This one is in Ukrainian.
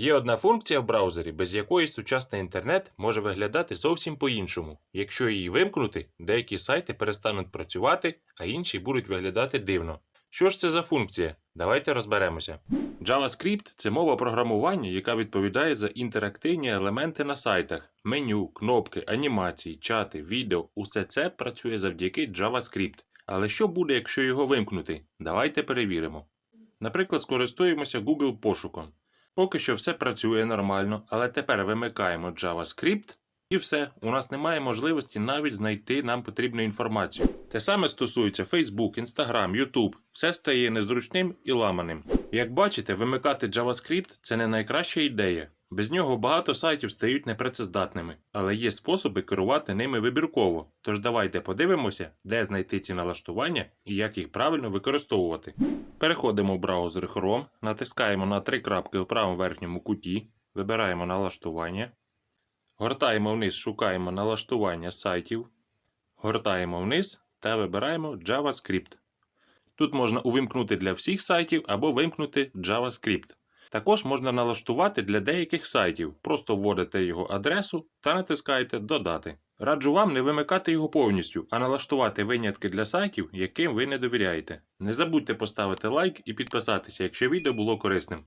Є одна функція в браузері, без якої сучасний інтернет може виглядати зовсім по-іншому. Якщо її вимкнути, деякі сайти перестануть працювати, а інші будуть виглядати дивно. Що ж це за функція? Давайте розберемося. JavaScript це мова програмування, яка відповідає за інтерактивні елементи на сайтах. Меню, кнопки, анімації, чати, відео усе це працює завдяки JavaScript. Але що буде, якщо його вимкнути? Давайте перевіримо. Наприклад, скористуємося Google пошуком. Поки що все працює нормально, але тепер вимикаємо JavaScript і все, у нас немає можливості навіть знайти нам потрібну інформацію. Те саме стосується Facebook, Instagram, YouTube. Все стає незручним і ламаним. Як бачите, вимикати JavaScript це не найкраща ідея. Без нього багато сайтів стають непрацездатними, але є способи керувати ними вибірково. Тож давайте подивимося, де знайти ці налаштування і як їх правильно використовувати. Переходимо в браузер Chrome, натискаємо на три крапки в правому верхньому куті, вибираємо налаштування, гортаємо вниз, шукаємо налаштування сайтів, гортаємо вниз та вибираємо JavaScript. Тут можна увімкнути для всіх сайтів або вимкнути JavaScript. Також можна налаштувати для деяких сайтів, просто вводите його адресу та натискаєте Додати. Раджу вам не вимикати його повністю, а налаштувати винятки для сайтів, яким ви не довіряєте. Не забудьте поставити лайк і підписатися, якщо відео було корисним.